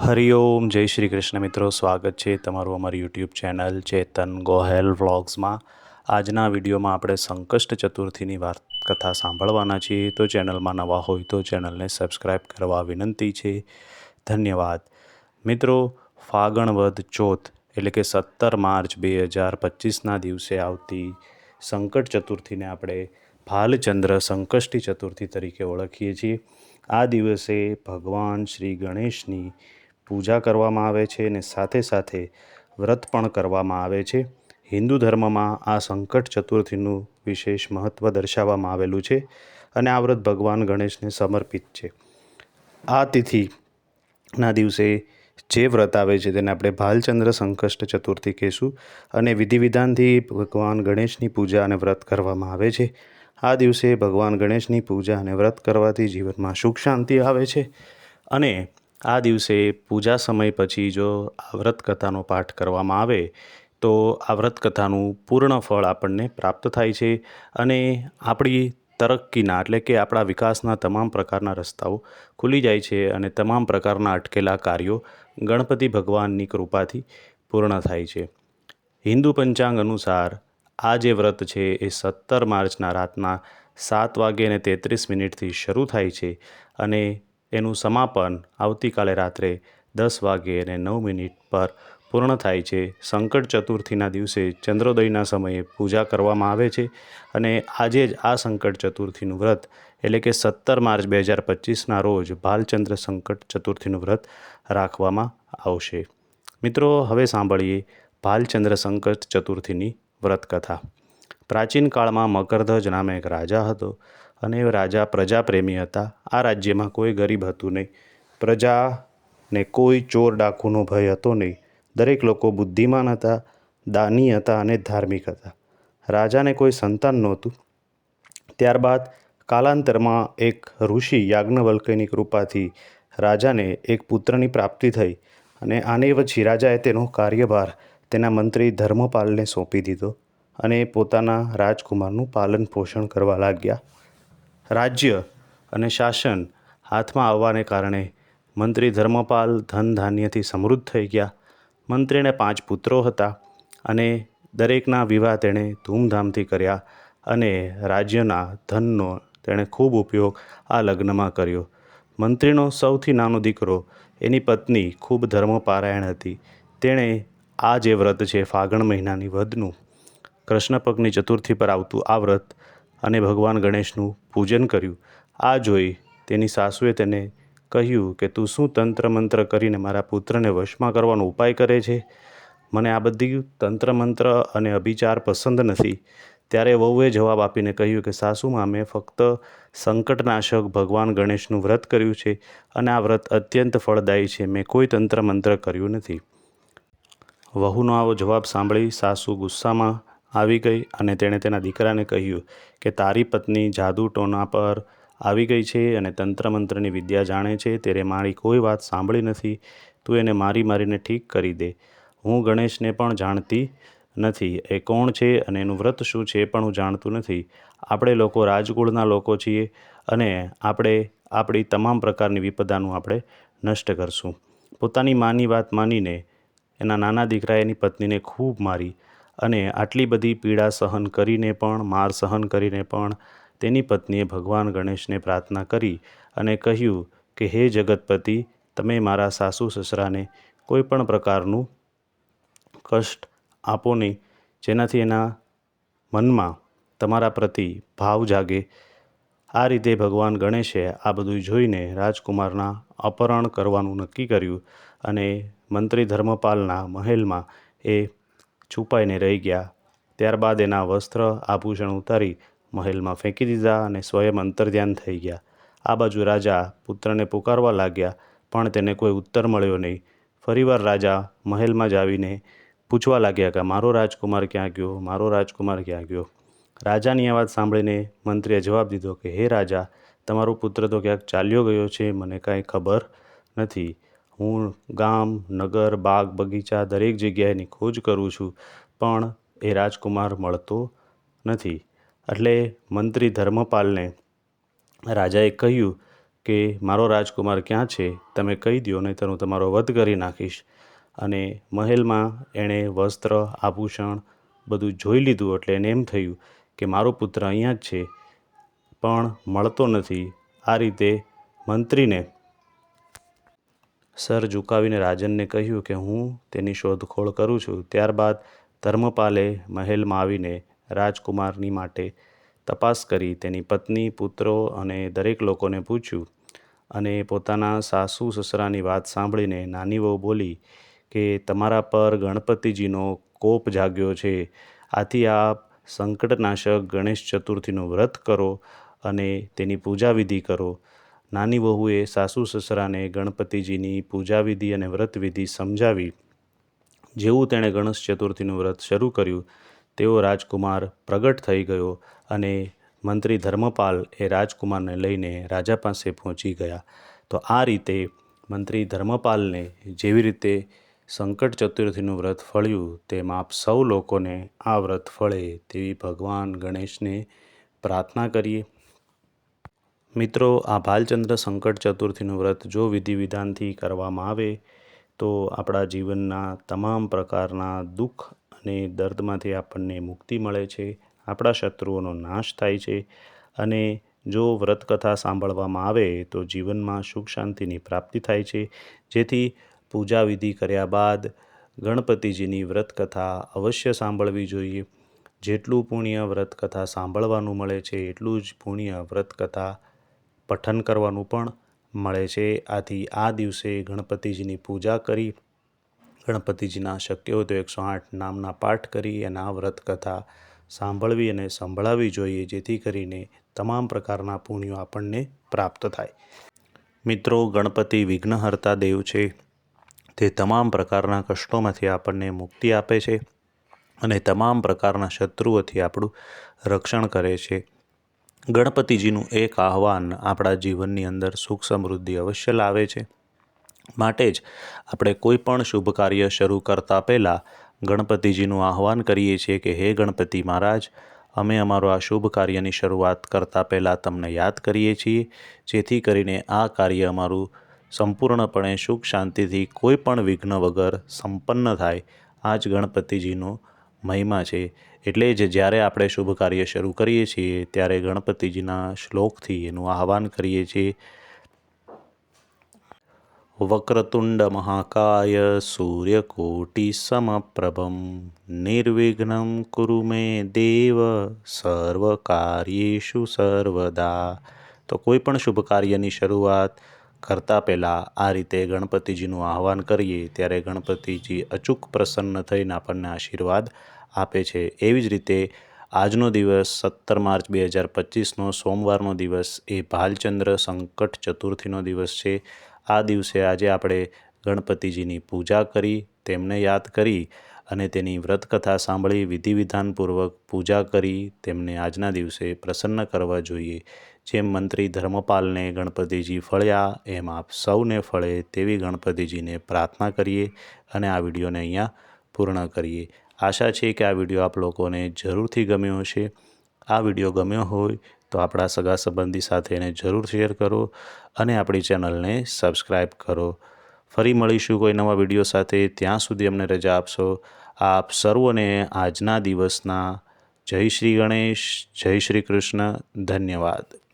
હરિઓમ જય શ્રી કૃષ્ણ મિત્રો. સ્વાગત છે તમારું અમારી યુટ્યુબ ચેનલ ચેતન ગોહેલ વ્લોગ્સમાં. આજના વિડીયોમાં આપણે સંકષ્ટ ચતુર્થીની વાત કથા સાંભળવાના છીએ. તો ચેનલમાં નવા હોય તો ચેનલને સબસ્ક્રાઈબ કરવા વિનંતી છે. ધન્યવાદ. મિત્રો, ફાગણ વદ ચોથ એટલે કે સત્તર માર્ચ બે હજાર પચીસના દિવસે આવતી સંકટ ચતુર્થીને આપણે ભાલચંદ્ર સંકષ્ટી ચતુર્થી તરીકે ઓળખીએ છીએ. આ દિવસે ભગવાન શ્રી ગણેશની પૂજા કરવામાં આવે છે અને સાથે સાથે વ્રત પણ કરવામાં આવે છે. હિન્દુ ધર્મમાં આ સંકટ ચતુર્થીનું વિશેષ મહત્ત્વ દર્શાવવામાં આવેલું છે અને આ વ્રત ભગવાન ગણેશને સમર્પિત છે. આ તિથિના દિવસે જે વ્રત આવે છે તેને આપણે ભાલચંદ્ર સંકષ્ટ ચતુર્થી કહીશું અને વિધિ વિધાનથી ભગવાન ગણેશની પૂજા અને વ્રત કરવામાં આવે છે. આ દિવસે ભગવાન ગણેશની પૂજા અને વ્રત કરવાથી જીવનમાં સુખ શાંતિ આવે છે અને આ દિવસે પૂજા સમય પછી જો આ કથાનો પાઠ કરવામાં આવે, તો આ કથાનું પૂર્ણ ફળ આપણને પ્રાપ્ત થાય છે અને આપણી તરક્કીના એટલે કે આપણા વિકાસના તમામ પ્રકારના રસ્તાઓ ખુલી જાય છે અને તમામ પ્રકારના અટકેલા કાર્યો ગણપતિ ભગવાનની કૃપાથી પૂર્ણ થાય છે. હિન્દુ પંચાંગ અનુસાર આ જે વ્રત છે એ સત્તર માર્ચના રાતના સાત વાગે અને તેત્રીસ મિનિટથી શરૂ થાય છે અને એનું સમાપન આવતીકાલે રાત્રે દસ વાગે અને નવ મિનિટ પર પૂર્ણ થાય છે. સંકટ ચતુર્થીના દિવસે ચંદ્રોદયના સમયે પૂજા કરવામાં આવે છે અને આજે જ આ સંકટ ચતુર્થીનું વ્રત, એટલે કે સત્તર માર્ચ બે હજાર પચીસના રોજ ભાલચંદ્ર સંકટ ચતુર્થીનું વ્રત રાખવામાં આવશે. મિત્રો, હવે સાંભળીએ ભાલચંદ્ર સંકટ ચતુર્થીની વ્રત કથા પ્રાચીન કાળમાં મકરધ્વજ નામે એક રાજા હતો. અને રાજા પ્રજાપ્રેમી હતા. આ રાજ્યમાં કોઈ ગરીબ હતું નહીં. પ્રજાને કોઈ ચોર ડાકુનો ભય હતો નહીં. દરેક લોકો બુદ્ધિમાન હતા, દાની હતા અને ધાર્મિક હતા. રાજાને કોઈ સંતાન નહોતું. ત્યારબાદ કાલાંતરમાં એક ઋષિ યાજ્ઞવલ્કયની કૃપાથી રાજાને એક પુત્રની પ્રાપ્તિ થઈ અને આને પછી રાજાએ તેનો કાર્યભાર તેના મંત્રી ધર્મપાલને સોંપી દીધો અને પોતાના રાજકુમારનું પાલન પોષણ કરવા લાગ્યા. રાજ્ય અને શાસન હાથમાં આવવાને કારણે મંત્રી ધર્મપાલ ધન ધાન્યથી સમૃદ્ધ થઈ ગયા. મંત્રીને પાંચ પુત્રો હતા અને દરેકના વિવાહ તેણે ધૂમધામથી કર્યા અને રાજ્યના ધનનો તેણે ખૂબ ઉપયોગ આ લગ્નમાં કર્યો. મંત્રીનો સૌથી નાનો દીકરો, એની પત્ની ખૂબ ધર્મપારાયણ હતી. તેણે આ જે વ્રત છે ફાગણ મહિનાની વધનું કૃષ્ણ પગની ચતુર્થી પર આવતું આ વ્રત અને ભગવાન ગણેશનું પૂજન કર્યું. આ જોઈ તેની સાસુએ તેને કહ્યું કે, તું શું તંત્ર મંત્ર કરીને મારા પુત્રને વશમાં કરવાનો ઉપાય કરે છે? મને આ બધી તંત્ર મંત્ર અને અભિચાર પસંદ નથી. ત્યારે વહુએ જવાબ આપીને કહ્યું કે, સાસુમાં મેં ફક્ત સંકટનાશક ભગવાન ગણેશનું વ્રત કર્યું છે અને આ વ્રત અત્યંત ફળદાયી છે. મેં કોઈ તંત્ર મંત્ર કર્યું નથી. વહુનો આવો જવાબ સાંભળી સાસુ ગુસ્સામાં આવી ગઈ અને તેણે તેના દીકરાને કહ્યું કે, તારી પત્ની જાદુ ટોના પર આવી ગઈ છે અને તંત્ર મંત્રની વિદ્યા જાણે છે, તેરે મારી કોઈ વાત સાંભળી નથી, તું એને મારી મારીને ઠીક કરી દે. હું ગણેશને પણ જાણતી નથી. એ કોણ છે અને એનું વ્રત શું છે પણ હું જાણતું નથી. આપણે લોકો રાજકુળના લોકો છીએ અને આપણે, આપણી તમામ પ્રકારની વિપદાનું આપણે નષ્ટ કરશું. પોતાની માની વાત માનીને એના નાના દીકરાએ એની પત્નીને ખૂબ મારી. અને આટલી બધી પીડા સહન કરીને પણ, માર સહન કરીને પણ તેની પત્નીએ ભગવાન ગણેશને પ્રાર્થના કરી અને કહ્યું કે, હે જગતપતિ, તમે મારા સાસુ સસરાને કોઈ પણ પ્રકારનું કષ્ટ આપો નહીં, જેનાથી એના મનમાં તમારા પ્રતિ ભાવ જાગે. આ રીતે ભગવાન ગણેશે આ બધું જોઈને રાજકુમારના અપહરણ કરવાનું નક્કી કર્યું અને મંત્રી ધર્મપાલના મહેલમાં એ છુપાઈને રહી ગયા. ત્યારબાદ એના વસ્ત્ર, આભૂષણ ઉતારી મહેલમાં ફેંકી દીધા અને સ્વયં અંતર્ધ્યાન થઈ ગયા. આ બાજુ રાજા પુત્રને પુકારવા લાગ્યા, પણ તેને કોઈ ઉત્તર મળ્યો નહીં. ફરીવાર રાજા મહેલમાં જ આવીને પૂછવા લાગ્યા કે, મારો રાજકુમાર ક્યાં ગયો? મારો રાજકુમાર ક્યાં ગયો? રાજાની આ વાત સાંભળીને મંત્રીએ જવાબ દીધો કે, હે રાજા, તમારો પુત્ર તો ક્યાંક ચાલ્યો ગયો છે, મને કાંઈ ખબર નથી. હું ગામ, નગર, બાગ, બગીચા દરેક જગ્યાએની ખોજ કરું છું, પણ એ રાજકુમાર મળતો નથી. એટલે મંત્રી ધર્મપાલને રાજાએ કહ્યું કે, મારો રાજકુમાર ક્યાં છે? તમે કહી દો નહીં તો હું તમારો વધ કરી નાખીશ. અને મહેલમાં એણે વસ્ત્ર, આભૂષણ બધું જોઈ લીધું એટલે એને એમ થયું કે, મારો પુત્ર અહીંયા જ છે. પણ મળતો નથી. આ રીતે મંત્રીને સર ઝુકાવીને રાજનને કહ્યું કે હું તેની શોધખોળ કરું છું. ત્યારબાદ ધર્મપાલે મહેલમાં આવીને રાજકુમારની માટે તપાસ કરી તેની પત્ની, પુત્રો અને દરેક લોકોને પૂછ્યું અને પોતાના સાસુ સસરાની વાત સાંભળીને નાની વહુ બોલી કે તમારા પર ગણપતિજીનો કોપ જાગ્યો છે. આથી આપ સંકટનાશક ગણેશ ચતુર્થીનું વ્રત કરો અને તેની પૂજા વિધિ કરો. નાની વહુએ સાસુ સસરાને ગણપતિજીની પૂજાવિધિ અને વ્રતવિધિ સમજાવી, જેવું તેણે ગણેશ ચતુર્થીનું વ્રત શરૂ કર્યું તેવો રાજકુમાર પ્રગટ થઈ ગયો અને મંત્રી ધર્મપાલ એ રાજકુમારને લઈને રાજા પાસે પહોંચી ગયા. તો આ રીતે મંત્રી ધર્મપાલને જેવી રીતે સંકટ ચતુર્થીનું વ્રત ફળ્યું, તેમ આપ સૌ લોકોને આ વ્રત ફળે તેવી ભગવાન ગણેશને પ્રાર્થના કરીએ. મિત્રો, આ ભાલચંદ્ર સંકટ ચતુર્થીનું વ્રત જો વિધિ વિધાનથી કરવામાં આવે, તો આપણા જીવનના તમામ પ્રકારના દુઃખ અને દર્દમાંથી આપણને મુક્તિ મળે છે, આપણા શત્રુઓનો નાશ થાય છે અને જો વ્રતકથા સાંભળવામાં આવે, તો જીવનમાં સુખ શાંતિની પ્રાપ્તિ થાય છે. જેથી પૂજા વિધિ કર્યા બાદ ગણપતિજીની વ્રતકથા અવશ્ય સાંભળવી જોઈએ. જેટલું પુણ્ય વ્રતકથા સાંભળવાનું મળે છે, એટલું જ પુણ્ય વ્રતકથા પઠન કરવાનું પણ મળે છે. આથી આ દિવસે ગણપતિજીની પૂજા કરી, ગણપતિજીના શક્ય હોય તો એકસો આઠ નામના પાઠ કરી અને આ વ્રતકથા સાંભળવી અને સંભળાવવી જોઈએ, જેથી કરીને તમામ પ્રકારના પુણ્યો આપણને પ્રાપ્ત થાય. મિત્રો, ગણપતિ વિઘ્નહર્તા દેવ છે. તે તમામ પ્રકારના કષ્ટોમાંથી આપણને મુક્તિ આપે છે અને તમામ પ્રકારના શત્રુઓથી આપણું રક્ષણ કરે છે. ગણપતિજીનું એક આહવાન આપણા જીવનની અંદર સુખ સમૃદ્ધિ અવશ્ય લાવે છે. માટે જ આપણે કોઈ પણ શુભ કાર્ય શરૂ કરતાં પહેલાં ગણપતિજીનું આહવાન કરીએ છીએ કે, હે ગણપતિ મહારાજ, અમે અમારો આ શુભ કાર્યની શરૂઆત કરતાં પહેલાં તમને યાદ કરીએ છીએ, જેથી કરીને આ કાર્ય અમારું સંપૂર્ણપણે સુખ શાંતિથી કોઈ પણ વિઘ્ન વગર સંપન્ન થાય. આ જ ગણપતિજીનો મહિમા છે. એટલે જ જ્યારે આપણે શુભ કાર્ય શરૂ કરીએ છીએ, ત્યારે ગણપતિજીના શ્લોકથી એનું આહવાન કરીએ છીએ. વક્રતુંડ મહાકાય સૂર્યકોટિ સમપ્રભમ, નિર્વિઘ્નમ કુરુ મે દેવ સર્વ કાર્યેશુ સર્વદા. તો કોઈ પણ શુભ કાર્યની શરૂઆત કરતાં પહેલાં આ રીતે ગણપતિજીનું આહવાન કરીએ, ત્યારે ગણપતિજી અચૂક પ્રસન્ન થઈને આપણને આશીર્વાદ આપે છે. એવી જ રીતે આજનો દિવસ સત્તર માર્ચ બે હજાર પચીસનો સોમવારનો દિવસ એ ભાલચંદ્ર સંકટ ચતુર્થીનો દિવસ છે. આ દિવસે આજે આપણે ગણપતિજીની પૂજા કરી, તેમને યાદ કરી અને તેની વ્રતકથા સાંભળી વિધિ વિધાનપૂર્વક પૂજા કરી, તેમને આજના દિવસે પ્રસન્ન કરવા જોઈએ. જેમ મંત્રી ધર્મપાલને ગણપતિજી ફળ્યા, એમ આપ સૌને ફળે તેવી ગણપતિજીને પ્રાર્થના કરીએ અને આ વિડીયોને અહીંયા પૂર્ણ કરીએ. આશા છે કે આ વીડિયો આપ લોકોને જરૂરથી ગમ્યો હશે. આ વીડિયો ગમ્યો હોય તો આપણા સગા સંબંધી સાથે એને જરૂર શેર કરો અને આપણી ચેનલને સબસ્ક્રાઈબ કરો. ફરી મળીશું કોઈ નવા વીડિયો સાથે. ત્યાં સુધી અમને રજા આપશો. આપ સર્વોને આજના દિવસના. જય શ્રી ગણેશ. જય શ્રી કૃષ્ણ. ધન્યવાદ.